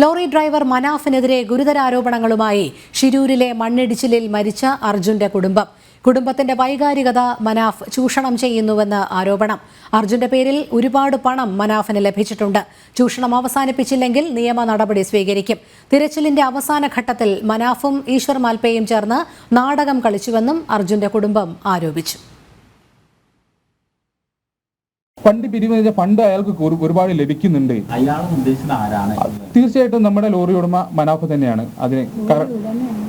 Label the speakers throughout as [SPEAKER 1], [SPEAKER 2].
[SPEAKER 1] Lorry driver മനാഫിനെതിരെ ഗുരുതരാരോപണങ്ങളുമായി ഷിരൂരിലെ മണ്ണിടിച്ചിലിൽ മരിച്ച അർജുന്റെ കുടുംബം. കുടുംബത്തിന്റെ വൈകാരികത മനാഫ് ചൂഷണം ചെയ്യുന്നുവെന്ന് ആരോപണം. അർജുന്റെ പേരിൽ ഒരുപാട് പണം മനാഫിന് ലഭിച്ചിട്ടുണ്ട്. ചൂഷണം അവസാനിപ്പിച്ചില്ലെങ്കിൽ നിയമ നടപടി സ്വീകരിക്കും. തിരച്ചിലിന്റെ അവസാന ഘട്ടത്തിൽ മനാഫും ഈശ്വർ മാൽപ്പയും ചേർന്ന് നാടകം കളിച്ചുവെന്നും അർജുന്റെ കുടുംബം ആരോപിച്ചു.
[SPEAKER 2] ഫണ്ട് പിരിവ് ഫണ്ട് അയാൾക്ക് ഒരു- ഒരുപാട് ലഭിക്കുന്നുണ്ട്. തീർച്ചയായിട്ടും നമ്മുടെ ലോറി ഉടമ മനാഫ് തന്നെയാണ്. അതിന്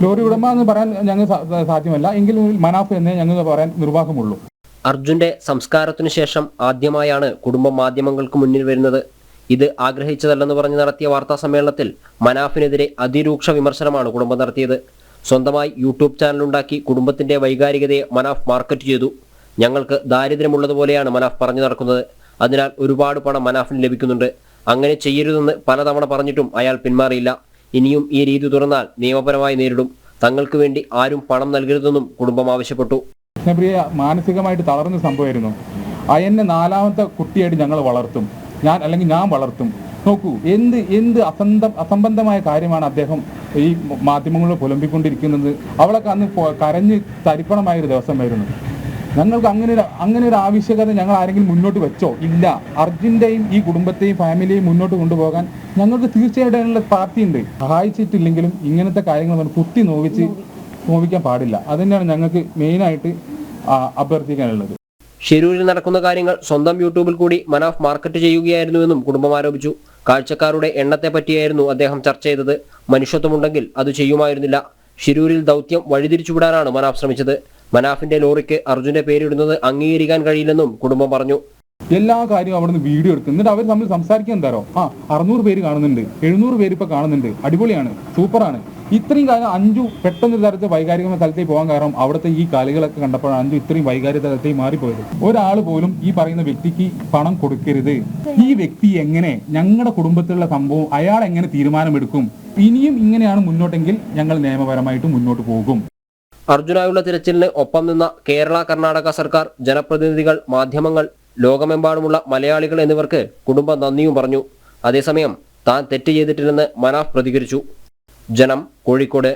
[SPEAKER 2] ലോറി ഉടമ എന്ന് പറയാൻ ഞങ്ങൾ സാധ്യമല്ല. എങ്കിലും മനാഫ് എന്നേ ഞങ്ങൾ പറയാൻ നിർവാഹമുള്ളൂ.
[SPEAKER 3] അർജുന്റെ സംസ്കാരത്തിനു ശേഷം ആദ്യമായാണ് കുടുംബം മാധ്യമങ്ങൾക്ക് മുന്നിൽ വരുന്നത്. ഇത് ആഗ്രഹിച്ചതല്ലെന്ന് പറഞ്ഞ് നടത്തിയ വാർത്താ സമ്മേളനത്തിൽ മനാഫിനെതിരെ അതിരൂക്ഷ വിമർശനമാണ് കുടുംബം നടത്തിയത്. സ്വന്തമായി യൂട്യൂബ് ചാനലുണ്ടാക്കി കുടുംബത്തിന്റെ വൈകാരികതയെ മനാഫ് മാർക്കറ്റ് ചെയ്തു. ഞങ്ങൾക്ക് ദാരിദ്ര്യമുള്ളതുപോലെയാണ് മനാഫ് പറഞ്ഞു നടക്കുന്നത്. അതിനാൽ ഒരുപാട് പണം മനാഫിന് ലഭിക്കുന്നുണ്ട്. അങ്ങനെ ചെയ്യരുതെന്ന് പലതവണ പറഞ്ഞിട്ടും അയാൾ പിന്മാറിയില്ല. ഇനിയും ഈ രീതി തുറന്നാൽ നിയമപരമായി നേരിടും. തങ്ങൾക്ക് വേണ്ടി ആരും പണം നൽകരുതെന്നും കുടുംബം ആവശ്യപ്പെട്ടു.
[SPEAKER 2] മാനസികമായിട്ട് തളർന്ന സംഭവമായിരുന്നു. അയന്നെ നാലാമത്തെ കുട്ടിയായിട്ട് ഞങ്ങൾ വളർത്തും. ഞാൻ അല്ലെങ്കിൽ ഞാൻ വളർത്തും. നോക്കൂ എന്ത് എന്ത് അസന്ത അസംബന്ധമായ കാര്യമാണ് അദ്ദേഹം ഈ മാധ്യമങ്ങളിൽ പുലമ്പിക്കൊണ്ടിരിക്കുന്നത്. അവളൊക്കെ അന്ന് കരഞ്ഞ് തരിപ്പണമായ ഒരു ദിവസമായിരുന്നു. ഞങ്ങൾക്ക് അങ്ങനെ ഒരു അങ്ങനെ ഒരു ആവശ്യകത ഞങ്ങൾ ആരെങ്കിലും മുന്നോട്ട് വെച്ചോ? ഇല്ല. അർജുന്റെയും ഈ കുടുംബത്തെയും ഫാമിലിയെയും മുന്നോട്ട് കൊണ്ടുപോകാൻ ഞങ്ങൾക്ക് തീർച്ചയായിട്ടും പാർട്ടിയുണ്ട്. സഹായിച്ചിട്ടില്ലെങ്കിലും ഇങ്ങനത്തെ കാര്യങ്ങൾ നമ്മൾ കുത്തി നോവിച്ച് നോവിക്കാൻ പാടില്ല. അത് തന്നെയാണ് ഞങ്ങൾക്ക് മെയിനായിട്ട് അഭ്യർത്ഥിക്കാനുള്ളത്.
[SPEAKER 3] ഷിരൂരിൽ നടക്കുന്ന കാര്യങ്ങൾ സ്വന്തം യൂട്യൂബിൽ കൂടി മനാഫ് മാർക്കറ്റ് ചെയ്യുകയായിരുന്നുവെന്നും കുടുംബം ആരോപിച്ചു. കാഴ്ചക്കാരുടെ എണ്ണത്തെ പറ്റിയായിരുന്നു അദ്ദേഹം ചർച്ച ചെയ്തത്. മനുഷ്യത്വമുണ്ടെങ്കിൽ അത് ചെയ്യുമായിരുന്നില്ല. ഷിരൂരിൽ ദൗത്യം വഴിതിരിച്ചുവിടാനാണ് മനാഫ് ശ്രമിച്ചത്. മനാഫിന്റെ ലോറിക്ക് അർജുന്റെ പേരിടുന്നത് അംഗീകരിക്കാൻ കഴിയില്ലെന്നും കുടുംബം പറഞ്ഞു.
[SPEAKER 2] എല്ലാ കാര്യവും അവിടുന്ന് വീഡിയോ എടുക്കും. എന്നിട്ട് അവർ തമ്മിൽ സംസാരിക്കാൻ തരോ ആ അറുന്നൂറ് പേര് കാണുന്നുണ്ട്. എഴുന്നൂറ് പേര് ഇപ്പൊ കാണുന്നുണ്ട്. അടിപൊളിയാണ്. സൂപ്പറാണ്. ഇത്രയും കാലം അഞ്ചു പെട്ടെന്ന് തരത്തിൽ വൈകാരിക സ്ഥലത്തേക്ക് പോകാൻ കാരണം അവിടുത്തെ ഈ കളികളൊക്കെ കണ്ടപ്പോഴാണ് അഞ്ചു ഇത്രയും വൈകാരിക തലത്തേക്ക് മാറിപ്പോയത്. ഒരാൾ പോലും ഈ പറയുന്ന വ്യക്തിക്ക് പണം കൊടുക്കരുത്. ഈ വ്യക്തി എങ്ങനെ ഞങ്ങളുടെ കുടുംബത്തിലുള്ള സംഭവം അയാൾ എങ്ങനെ തീരുമാനമെടുക്കും? ഇനിയും ഇങ്ങനെയാണ് മുന്നോട്ടെങ്കിൽ ഞങ്ങൾ നിയമപരമായിട്ട് മുന്നോട്ട് പോകും.
[SPEAKER 3] അർജുനായുള്ള തിരച്ചിലിന് ഒപ്പം നിന്ന കേരള കർണാടക സർക്കാർ ജനപ്രതിനിധികൾ മാധ്യമങ്ങൾ ലോകമെമ്പാടുമുള്ള മലയാളികൾ എന്നിവർക്ക് കുടുംബം നന്ദിയും പറഞ്ഞു. അതേസമയം താൻ തെറ്റ് ചെയ്തിട്ടില്ലെന്ന് മനാഫ് പ്രതികരിച്ചു. ജനം കോഴിക്കോട്.